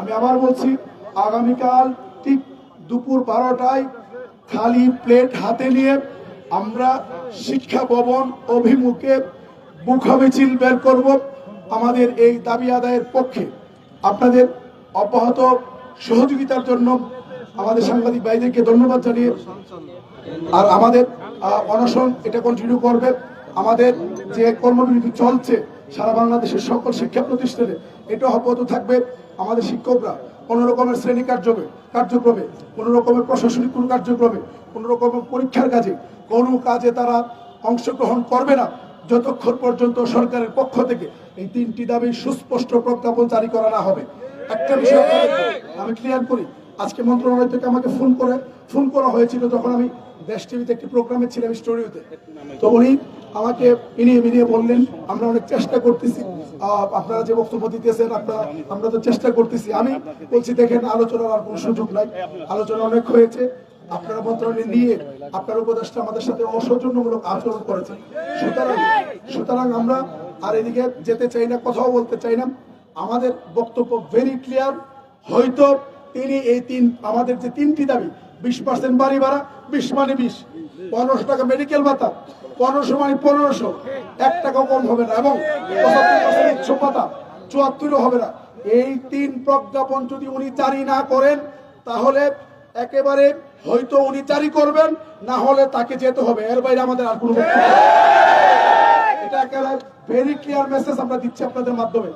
আমি আবার বলছি, আগামীকাল ঠিক দুপুর বারোটায় খালি প্লেট হাতে নিয়ে আমরা শিক্ষা ভবন অভিমুখে মুখা মিছিল বের করব আমাদের এই দাবি আদায়ের পক্ষে। আপনাদের অব্যাহত সহযোগিতার জন্য আমাদের সাংবাদিক ভাইদেরকে ধন্যবাদ জানিয়ে আর আমাদের অনশন এটা কন্টিনিউ করবে। আমাদের যে কর্মবিরতি চলছে সারা বাংলাদেশের সকল শিক্ষা প্রতিষ্ঠানে এটা অব্যাহত থাকবে। আমাদের শিক্ষকরা কোনো রকমের শ্রেণি কার্যক্রমে কার্যক্রমে কোনো রকমের প্রশাসনিক কোনো কার্যক্রমে কোনো রকমের পরীক্ষার কাজে কোনো কাজে তারা অংশগ্রহণ করবে না। যতক্ষণ পর্যন্ত সরকারের পক্ষ থেকে এই তিনটি দাবি সুস্পষ্ট প্রজ্ঞাপন জারি করা না হবে। একটা বিষয় আমি ক্লিয়ার করি আজকে মন্ত্রণালয় থেকে আমাকে ফোন করে, ফোন করা হয়েছিল যখন আমি দেশ টিভিতে একটি প্রোগ্রামে ছিলাম স্টুডিওতে। তো উনি আমাকে ইনিয়ে মিনিয়ে বললেন, আমরা অনেক চেষ্টা করতেছি। আপনারা যে বক্তব্য দিতেছেন, আপনারা, আমরা তো চেষ্টা করতেছি। আমি বলছি, দেখেন, আলোচনার আর কোনো সুযোগ নাই। আলোচনা অনেক হয়েছে। আপনারা মন্ত্রণালয় নিয়ে আপনার উপদেষ্টা আমাদের সাথে অসৌজন্যমূলক আচরণ করেছেন। সুতরাং সুতরাং আমরা আর এদিকে যেতে চাই না, কথাও বলতে চাই না। আমাদের বক্তব্য ভেরি ক্লিয়ার হয়তো তিনি এই তিন, আমাদের যে তিনটি দাবি, বিশ পার্সেন্ট বাড়ি ভাড়া, বিশ মানে বিশ। পনেরোশো টাকা মেডিকেল ভাতা, পনেরোশো মানে পনেরোশো। এক টাকাও কম হবে না, এবং ভাতা, চুয়াত্তরও হবে না। এই তিন প্রজ্ঞাপন যদি উনি জারি না করেন, তাহলে একেবারে হয়তো উনি জারি করবেন, না হলে তাকে যেতে হবে। এর বাইরে আমাদের আর কোনো এটা একেবারে ভেরি ক্লিয়ার মেসেজ আমরা দিচ্ছি আপনাদের মাধ্যমে।